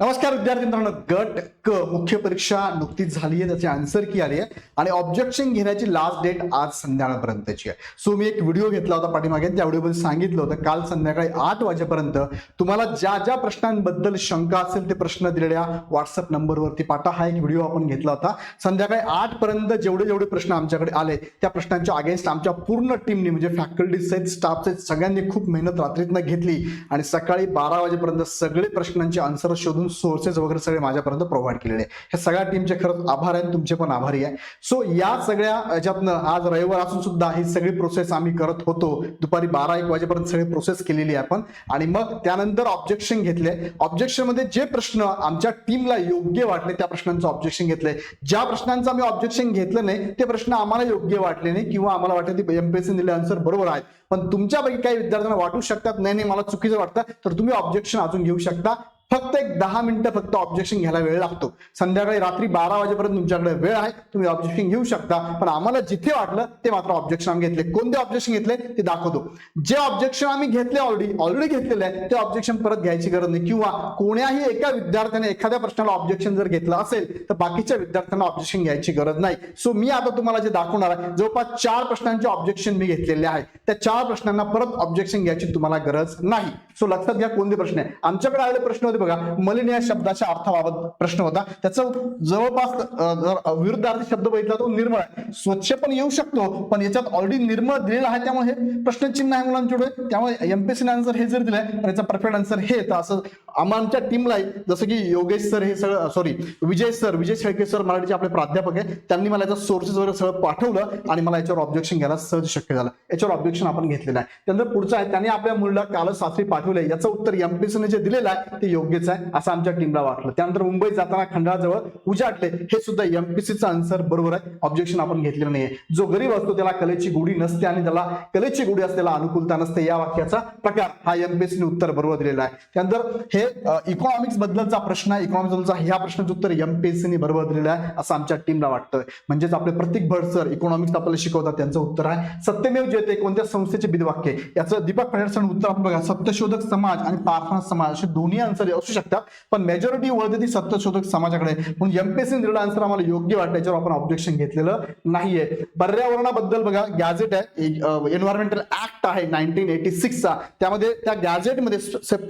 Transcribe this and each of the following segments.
नमस्कार विद्यार्थी मित्रांनो. गट क मुख्य परीक्षा नुकतीच झाली आहे त्याची आन्सर की आली आहे आणि ऑब्जेक्शन घेण्याची लास्ट डेट आज संध्याकाळपर्यंतची आहे. सो मी एक व्हिडिओ घेतला होता पाठीमागे. त्या व्हिडिओमध्ये सांगितलं होतं काल संध्याकाळी आठ वाजेपर्यंत तुम्हाला ज्या ज्या प्रश्नांबद्दल शंका असेल ते प्रश्न दिलेल्या व्हॉट्सअप नंबरवरती पाठा हा एक व्हिडिओ आपण घेतला होता. संध्याकाळी आठ पर्यंत जेवढे जेवढे प्रश्न आमच्याकडे आले त्या प्रश्नांच्या अगेन्स्ट आमच्या पूर्ण टीमने म्हणजे फॅकल्टी सहित स्टाफ सहित सगळ्यांनी खूप मेहनत रात्रीतनं घेतली. आणि सकाळी बारा वाजेपर्यंत सगळे प्रश्नांचे आन्सर शोधून सोर्सेस वगैरे सगळे माझ्यापर्यंत प्रोव्हाइड केलेले आहे. ह्या सगळ्या टीमचे खरंच आभार आहेत तुमचे पण आभारी आहे. सो या सगळ्या याच्यातनं आज रविवार असून सुद्धा ही सगळी प्रोसेस आम्ही करत होतो. दुपारी बारा एक वाजेपर्यंत सगळी प्रोसेस केलेली आहे आपण. आणि मग त्यानंतर ऑब्जेक्शन घेतले. ऑब्जेक्शनमध्ये जे प्रश्न आमच्या टीमला योग्य वाटले त्या प्रश्नांचं ऑब्जेक्शन घेतले. ज्या प्रश्नांचं आम्ही ऑब्जेक्शन घेतलं नाही ते प्रश्न आम्हाला योग्य वाटले नाही किंवा आम्हाला वाटलं ते एमपीएससी दिले आन्सर बरोबर आहेत. पण तुमच्यापैकी काही विद्यार्थ्यांना वाटू शकतात नाही नाही मला चुकीचं वाटतं तर तुम्ही ऑब्जेक्शन अजून घेऊ शकता. फक्त एक दहा मिनिटं फक्त ऑब्जेक्शन घ्यायला वेळ लागतो. संध्याकाळी रात्री बारा वाजेपर्यंत तुमच्याकडे वेळ आहे तुम्ही ऑब्जेक्शन घेऊ शकता. पण आम्हाला जिथे वाटलं ते मात्र ऑब्जेक्शन आम्ही घेतले. कोणते ऑब्जेक्शन घेतले ते दाखवतो. जे ऑब्जेक्शन आम्ही घेतले ऑलरेडी ऑलरेडी घेतलेले आहे ते ऑब्जेक्शन परत घ्यायची गरज नाही. किंवा कोण्याही एका विद्यार्थ्याने एखाद्या प्रश्नाला ऑब्जेक्शन जर घेतलं असेल तर बाकीच्या विद्यार्थ्यांना ऑब्जेक्शन घ्यायची गरज नाही. सो मी आता तुम्हाला जे दाखवणार आहे जवळपास चार प्रश्नांचे ऑब्जेक्शन मी घेतलेले आहे. त्या चार प्रश्नांना परत ऑब्जेक्शन घ्यायची तुम्हाला गरज नाही. सो लक्षात घ्या कोणते प्रश्न आहे आमच्याकडे आलेले प्रश्न होते बघा मलिन या शब्दाच्या अर्थाबाबत प्रश्न होता. त्याचं जवळपास अ, जर विरुद्धार्थी शब्द बघितला तो निर्मळ आहे. स्वच्छ पण येऊ शकतो पण याच्यात ऑलरेडी निर्मळ दिलेला आहे त्यामुळे हे प्रश्नचिन्ह आहे मुलांच्याकडे त्यामुळे एमपीएससी आन्सर हे जर दिलंय तर याचा परफेक्ट आन्सर हे येतं असं आमच्या टीमला जसं की योगेश सर हे सगळं sorry Vijay sir Vijay Shelke sir मराठीचे आपले प्राध्यापक आहे. त्यांनी मला याचं सोर्सेस वगैरे सगळं पाठवलं आणि मला याच्यावर ऑब्जेक्शन घ्यायला सहज शक्य झालं. याच्यावर ऑब्जेक्शन आपण घेतलेलं आहे. त्यानंतर पुढचं आहे त्यांनी आपल्या मुलीला काल सासरी पाठवलंय. याचं उत्तर एमपीसीने जे दिलेलं आहे ते योग्यच आहे असं आमच्या टीमला वाटलं. त्यानंतर मुंबईत जाताना खंडाळाजवळ उजाटले हे सुद्धा एमपीसीचं आन्सर बरोबर आहे. ऑब्जेक्शन आपण घेतलेलं नाहीये. जो गरीब असतो त्याला कलेची गोडी नसते आणि त्याला कलेची गोडी असते त्याला अनुकूलता नसते या वाक्याचा प्रकार हा एमपीसीने उत्तर बरोबर दिलेला आहे. त्यानंतर हे इकॉनॉमिक्स बद्दलचा प्रश्न आहे. इकॉनॉमिक्स बद्दलचा ह्या प्रश्नाचं उत्तर एमपीएससीने बरोबर दिलेलं आहे असं आमच्या टीमला वाटतं म्हणजेच आपले प्रत्येक भट सर इकॉनॉमिक्स आपल्याला शिकवतात त्यांचं उत्तर आहे. सत्यमेव जयते कोणत्या संस्थेचे बिदवाक्य याचं दीपक फडणवीस उत्तर आपण बघा. सत्यशोधक समाज आणि प्रार्थना समाज असे दोन्ही आन्सर असू शकतात. पण मेजॉरिटी वळते ती सत्यशोधक समाजाकडे. म्हणून एमपीएससीने दिलेला आन्सर आम्हाला योग्य वाटतं याच्यावर आपण ऑब्जेक्शन घेतलेलं नाहीये. पर्यावरणाबद्दल बघा गॅझेट आहे. एन्व्हायरमेंटल ऍक्ट आहे नाईन्टीन एटी सिक्सचा त्यामध्ये त्या गॅझेटमध्ये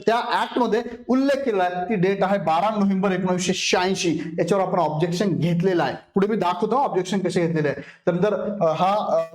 त्या ऍक्टमध्ये उल्लेख केलेला आहे ती डेट आहे बारा नोव्हेंबर एकोणीसशे शहाऐंशी. याच्यावर आपण ऑब्जेक्शन घेतलेलं आहे. पुढे मी दाखवतो ऑब्जेक्शन कसे घेतलेले आहे त्यानंतर हा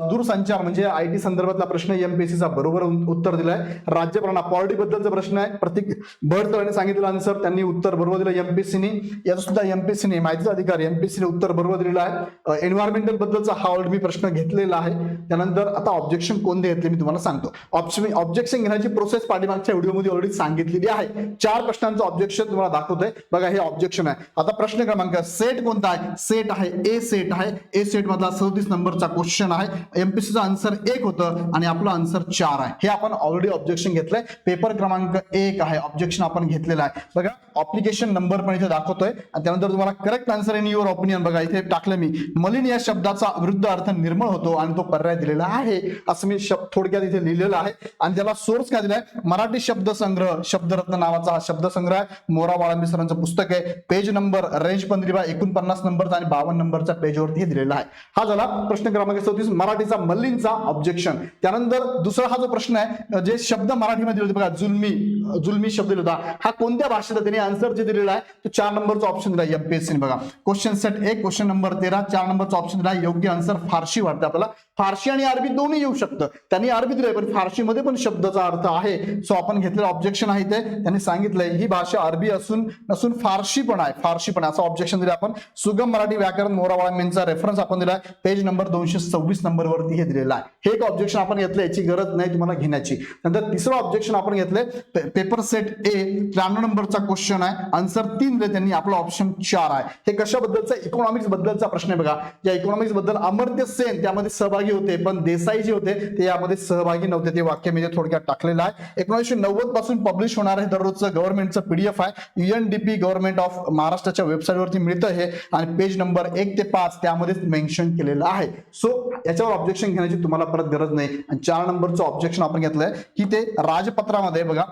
दूरसंचार म्हणजे आय टी संदर्भातला प्रश्न एमपीएससीचा बरोबर उत्तर दिलाय. राज्यपालांना पॉलिटी बद्दलचा प्रश्न आहे. प्रत्येक भरतळाने सांगितलेलं आन्सर त्यांनी उत्तर बरोबर दिलं एमपीएससीने याचा सुद्धा एमपीएससीने माहितीचा अधिकार एमपीएससीने उत्तर बरोबर दिलेलं आहे. एन्व्हायरमेंटल बद्दलचा हा ऑलरेडी मी प्रश्न घेतलेला आहे. त्यानंतर आता ऑब्जेक्शन कोणते घेतले मी तुम्हाला सांगतो. ऑप्शन ऑब्जेक्शन घेण्याची प्रोसेस पाठीमागच्या व्हिडिओमध्ये ऑलरेडी सांगितलेली आहे. चार प्रश्नांचं ऑब्जेक्शन तुम्हाला दाखवतोय. बघा हे ऑब्जेक्शन आहे. आता प्रश्न क्रमांक सेट कोणता आहे? सेट आहे ए सेट आहे. ए सेट मधला सदतीस नंबरचा क्वेश्चन आहे. एमपीसीचा आन्सर एक होतं आणि आपलं आन्सर चार आहे. हे आपण ऑलरेडी ऑब्जेक्शन घेतलंय. पेपर क्रमांक एक आहे. ऑब्जेक्शन आपण घेतलेलं आहे. बघा ऑप्लिकेशन नंबर पण इथे दाखवतोय. आणि त्यानंतर तुम्हाला correct answer in your opinion बघा इथे टाकलं मी. मलिन या शब्दाचा विरुद्ध अर्थ निर्मळ होतो आणि तो पर्याय दिलेला आहे. असं मी शब्द थोडक्यात इथे लिहिलेलं आहे. आणि त्याला सोर्स काय दिलाय? मराठी शब्दसंग्रह शब्दरत्न नावाचा हा शब्दसंग्रह आहे. मोरा बाळांबी सरांचं पुस्तक आहे. पेज नंबर रेंज पण एकोणपन्नास नंबरचा आणि बावन्न नंबरच्या पेजवरती हे दिलेला आहे. हा झाला प्रश्न क्रमांक चौतीस मराठीचा मल्लींचा ऑब्जेक्शन त्यानंतर दुसरा हा जो प्रश्न आहे जे शब्द मराठीमध्ये होते बघा जुलमी जुलमी शब्द होता हा कोणत्या भाषेचा त्याने आन्सर जे दिलेला आहे तो चार नंबरचा ऑप्शन दिला एमपीएससी बघा. क्वेश्चन सेट एक क्वेश्चन नंबर तेरा चार नंबरचा ऑप्शन दिला योग्य आन्सर फारशी वाटते आपल्याला. फारशी आणि अरबी दोन्ही येऊ शकतं. त्यांनी अरबी दिलंय पण फारशीमध्ये पण शब्दाचा अर्थ आहे. सो आपण घेतलेलं ऑब्जेक्शन आहे ते. त्यांनी सांगितलंय ही भाषा अरबी असून नसून फारशी पण आहे. फारशी पण आहे. असं ऑब्जेक्शन दिलं आपण. सुगम मराठी व्याकरण मोरावाळांचा रेफरन्स आपण दिलाय. पेज नंबर दोनशे सव्वीस नंबरवरती हे दिलेलं आहे. हे एक ऑब्जेक्शन आपण घेतलं याची गरज नाही तुम्हाला घेण्याची. नंतर तिसरं ऑब्जेक्शन आपण घेतलंय पेपर सेट ए त्र्याण्णव नंबरचा क्वेश्चन आहे. आन्सर तीन दिले त्यांनी. आपला ऑप्शन चार आहे. हे कशाबद्दलचा? इकॉनॉमिक्स बद्दलचा प्रश्न आहे बघा. या इकॉनॉमिक्सबद्दल अमर्त्य सेन त्यामध्ये सहभागी सहभागी होते पण देसाई जे होते ते यामध्ये सहभागी नव्हते. ते वाक्य मी थोडक्यात टाकलेलं आहे. एकोणीसशे नव्वदपासून पब्लिश होणार आहे दररोजचं गव्हर्नमेंटचं पीडीएफ आहे. युएनडीपी गव्हर्नमेंट ऑफ महाराष्ट्राच्या वेबसाईटवरती मिळतं हे. आणि पेज नंबर एक ते पाच त्यामध्येच मेन्शन केलेलं आहे. सो याच्यावर ऑब्जेक्शन घेण्याची तुम्हाला परत गरज नाही. आणि चार नंबरचं ऑब्जेक्शन आपण घेतलंय की ते राजपत्रामध्ये बघा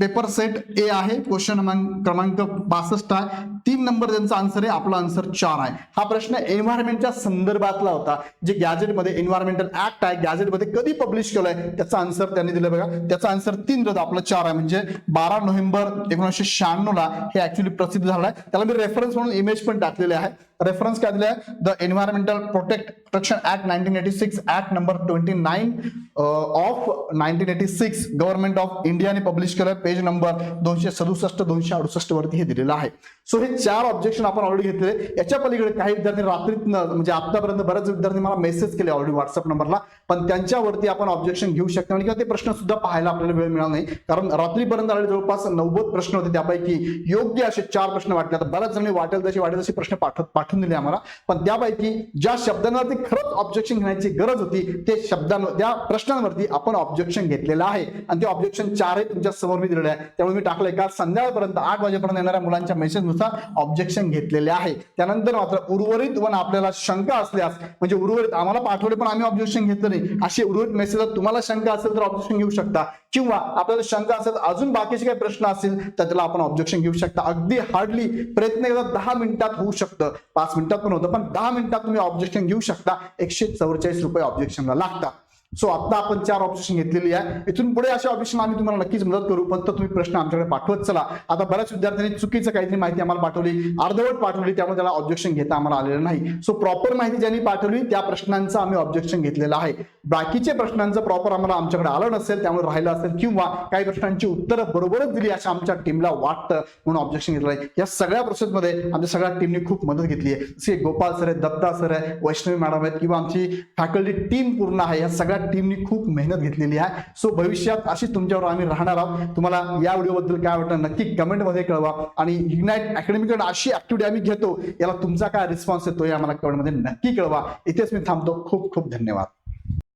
पेपर सेट ए आहे क्वेश्चन क्रमांक बासष्ट आहे. तीन नंबर त्यांचा आन्सर आहे आपला आन्सर चार आहे. हा प्रश्न एन्व्हायरमेंटच्या संदर्भातला होता. जे गॅजेट गॅजेटमध्ये एन्व्हायरमेंटल ऍक्ट आहे. गॅझेटमध्ये कधी पब्लिश केलंय? त्याचा आन्सर त्यांनी दिलं बघा. त्याचा आन्सर तीन रद्द आपलं चार आहे. म्हणजे बारा नोव्हेंबर एकोणीसशे शहाण्णव ला हे ऍक्च्युली प्रसिद्ध झालं आहे त्याला मी रेफरन्स म्हणून इमेज पण टाकलेले आहे. रेफरन्स काय दिले the environmental protect protection act nineteen eighty six act number twenty nine of nineteen eighty six government of इंडियाने पब्लिश केलं पेज नंबर दोनशे सदुसष्ट दोनशे अडुसष्ट वरती हे दिलेलं आहे. सो हे चार ऑब्जेक्शन आपण ऑलरेडी घेतलेले. याच्या पलीकडे काही विद्यार्थी रात्रीत म्हणजे आतापर्यंत बरेच विद्यार्थी मला मेसेज केले ऑलरेडी व्हॉट्सअप नंबरला पण त्यांच्यावरती आपण ऑब्जेक्शन घेऊ शकतो आणि किंवा ते प्रश्न सुद्धा पाहायला आपल्याला वेळ मिळाला नाही. कारण रात्रीपर्यंत आले जवळपास नव्वद प्रश्न होते. त्यापैकी योग्य असे चार प्रश्न वाटले. आता बऱ्याच जणांनी वाटेल तसे वाटेल तसे प्रश्न पाठवत पाठवून दिले आम्हाला. पण त्यापैकी ज्या शब्दांवरती खरंच ऑब्जेक्शन घेण्याची गरज होती ते शब्दांवर त्या प्रश्नांवरती आपण ऑब्जेक्शन घेतलेलं आहे. आणि ते ऑब्जेक्शन चारही तुमच्यासमोर मी दिलेलं आहे. त्यामुळे मी टाकलंय काल संध्याकाळपर्यंत आठ वाजेपर्यंत येणाऱ्या मुलांच्या मेसेजनुसार ऑब्जेक्शन घेतलेले आहे. त्यानंतर मात्र उर्वरित वन आपल्याला शंका असल्यास म्हणजे उर्वरित आम्हाला पाठवले पण आम्ही ऑब्जेक्शन घेतलं नाही. असे उर्वरित मेसेज तुम्हाला शंका असेल तर ऑब्जेक्शन घेऊ शकता. किंवा आपल्याला शंका असेल अजून बाकीचे काही प्रश्न असतील तर त्याला आपण ऑब्जेक्शन घेऊ शकता. अगदी हार्डली प्रयत्न केला दहा मिनिटात होऊ शकतं. पाच मिनिटात पण होतं पण दहा मिनिटात तुम्ही ऑब्जेक्शन घेऊ शकता. एकशे चौवेचाळीस रुपये ऑब्जेक्शनला लागतात. सो आता आपण चार ऑब्जेक्शन घेतलेली आहे. इथून पुढे अशा ऑब्जेक्शन आम्ही तुम्हाला नक्कीच मदत करू फक्त तुम्ही प्रश्न आमच्याकडे पाठवत चला. आता बऱ्याच विद्यार्थ्यांनी चुकीचं काहीतरी माहिती आम्हाला पाठवली अर्धवट पाठवली त्यामुळे त्याला ऑब्जेक्शन घेता आम्हाला आलेलं नाही. सो प्रॉपर माहिती ज्यांनी पाठवली त्या प्रश्नांचं आम्ही ऑब्जेक्शन घेतलेलं आहे. बाकीचे प्रश्नांचं प्रॉपर आम्हाला आमच्याकडे आलं नसेल त्यामुळे राहिलं असेल किंवा काही प्रश्नांची उत्तरं बरोबरच दिली अशा आमच्या टीमला वाटतं म्हणून ऑब्जेक्शन घेतलं आहे. या सगळ्या प्रोसेसमध्ये आमच्या सगळ्या टीमने खूप मदत घेतली आहे. जसे गोपाल सर आहे दत्ता सर आहे वैष्णवी मॅडम आहेत किंवा आमची फॅकल्टी टीम पूर्ण आहे. या सगळ्या टीमनी खूप मेहनत घेतलेली आहे. सो भविष्यात अशीच तुमच्यावर आम्ही राहणार आहोत. तुम्हाला या व्हिडिओबद्दल काय वाटतं नक्की कमेंटमध्ये कळवा. आणि युनाइट अकॅडमीकडे अशी ऍक्टिव्हिटी आम्ही घेतो याला तुमचा काय रिस्पॉन्स येतो हे आम्हाला कमेंटमध्ये नक्की कळवा. इथेच मी थांबतो. खूप खूप धन्यवाद.